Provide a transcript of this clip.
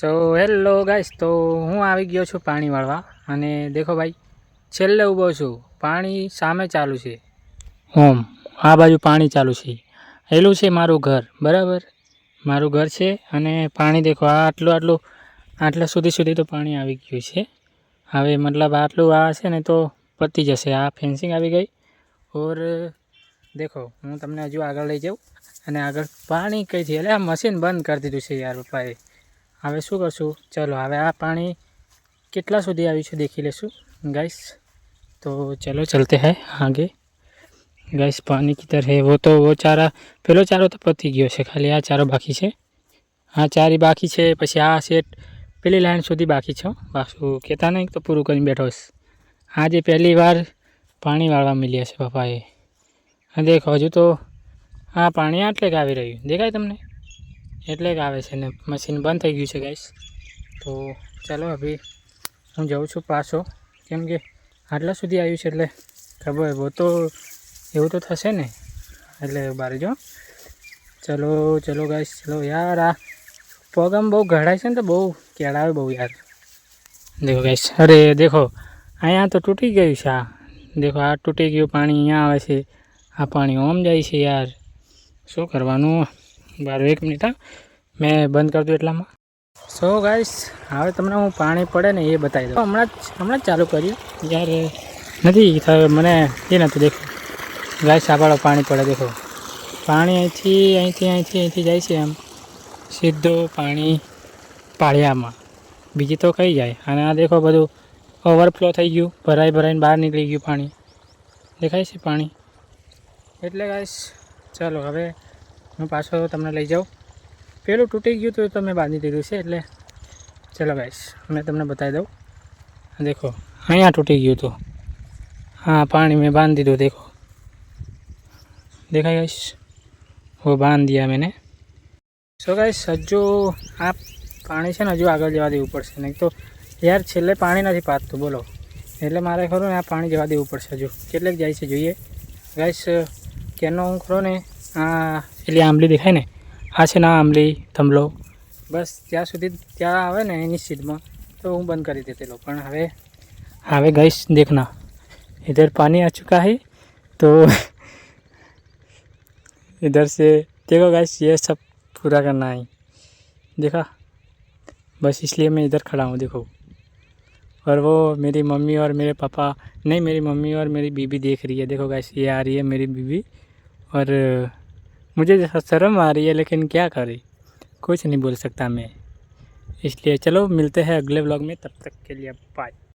તો hello guys તો હું આવી ગયો છું પાણી વાળવા અને દેખો ભાઈ, છેલ્લે ઊભો છું. પાણી સામે ચાલુ છે. ઓમ આ બાજુ પાણી ચાલુ છે. એલું છે મારું ઘર, બરાબર? મારું ઘર છે અને પાણી દેખો, આ આટલું આટલું, આટલા સુધી સુધી તો પાણી આવી ગયું છે. હવે મતલબ આટલું આ છે ને તો પતી જશે. આ ફેન્સિંગ આવી ગઈ. ઓર દેખો, હું તમને હજુ આગળ લઈ જાઉં. અને આગળ પાણી કઈથી એટલે આ મશીન બંધ કરી દીધું છે યાર પપ્પાએ. હવે શું કરશું ચલો હવે આ પાણી કેટલા સુધી આવ્યું છે દેખી લેશું गाइस तो चलो चलते हैं आगे गाइस पानी किधर है वो तो वो ચારા પેલો ચારો તો પતી ગયો છે ખાલી આ ચારો બાકી છે આ ચારી બાકી છે પછી આ સેટ પેલી લાઈન સુધી બાકી છે હો. પાછું કહેતા નહીં તો પૂરું કરીને બેઠો છે આજે પહેલી વાર પાણી વાળવા મળ્યા છે પપ્પાએ આ દેખો હજુ તો આ પાણી આટલે જ આવી રહ્યું દેખાય તમને એટલે જ આવે છે ને મશીન બંધ થઈ ગયું છે ગાઈસ તો ચાલો હવે હું જાઉં છું પાછો. કેમ કે આટલા સુધી આવ્યું છે એટલે ખબર હોય તો એવું તો થશે ને. એટલે બારે જો. ચલો ચલો ગાઈસ ચલો. યાર, આ પગ આમ બહુ ઘડાય છે ને તો બહુ કેળાવે બહુ, યાર. દેખો ગાઈસ અરે, દેખો, અહીંયા તો તૂટી ગયું છે આ. દેખો, આ તૂટી ગયું, પાણી અહીંયા આવે છે. આ પાણી ઓમ જાય છે, યાર. શું કરવાનું? બાર એક મિનિટ, હા. મેં બંધ કરી દઉં એટલામાં. સો ગાઈસ હવે તમને હું પાણી પડે ને એ બતાવી દઉં. હમણાં જ હમણાં જ ચાલુ કર્યું. યાર નથી થયું મને એ નથી દેખ્યું ગાઈસ આપાડો પાણી પડે, દેખો. પાણી અહીંથી અહીંથી અહીંથી અહીંથી જાય છે એમ. સીધું પાણી પાળિયામાં. બીજી તો કઈ જાય. અને આ દેખો બધું ઓવરફ્લો થઈ ગયું. ભરાઈ, ભરાઈને બહાર નીકળી ગયું પાણી. દેખાય છે પાણી? એટલે ગાઈસ ચાલો, હવે હું પાછો તમને લઈ જાઉં. પેલું તૂટી ગયું હતું તો મેં બાંધી દીધું છે, એટલે ચલો ગાઈશ મેં તમને બતાવી દઉં. દેખો, અહીંયા તૂટી ગયું હતું હા, પાણી મેં બાંધી દીધું, દેખો. દેખાય ગાઈશ હો બાંધ દિયા મેં સો ગાઈશ હજુ આ પાણી છે ને હજુ આગળ જવા દેવું પડશે. નહીં તો યાર છેલ્લે પાણી નથી પાતતું બોલો. એટલે મારે ખરો ને આ પાણી જવા દેવું પડશે હજુ. કેટલેક જાય છે, જોઈએ. ગાઈશ કેનો હું ખરો ને આ પેલી આંબલી દેખાય ને આ છે ના આંબલી થંભલો બસ ત્યાં સુધી ત્યાં આવે ને એની સ્પીડમાં તો હું બંધ કરી દેતેલો પણ હવે હવે ગઈશ देखना इधर पानी आ चुका है तो इधर से देखो गाइस ये सब पूरा करना है देखा बस इसलिए मैं इधर खड़ा हूँ देखो और वो मेरी मम्मी और मेरे पापा नहीं मेरी मम्मी और मेरी बीबी देख रही है देखो गाइस ये आ रही है मेरी बीबी और मुझे शर्म आ रही है लेकिन क्या करें कुछ नहीं बोल सकता मैं इसलिए चलो मिलते हैं अगले व्लॉग में तब तक के लिए बाय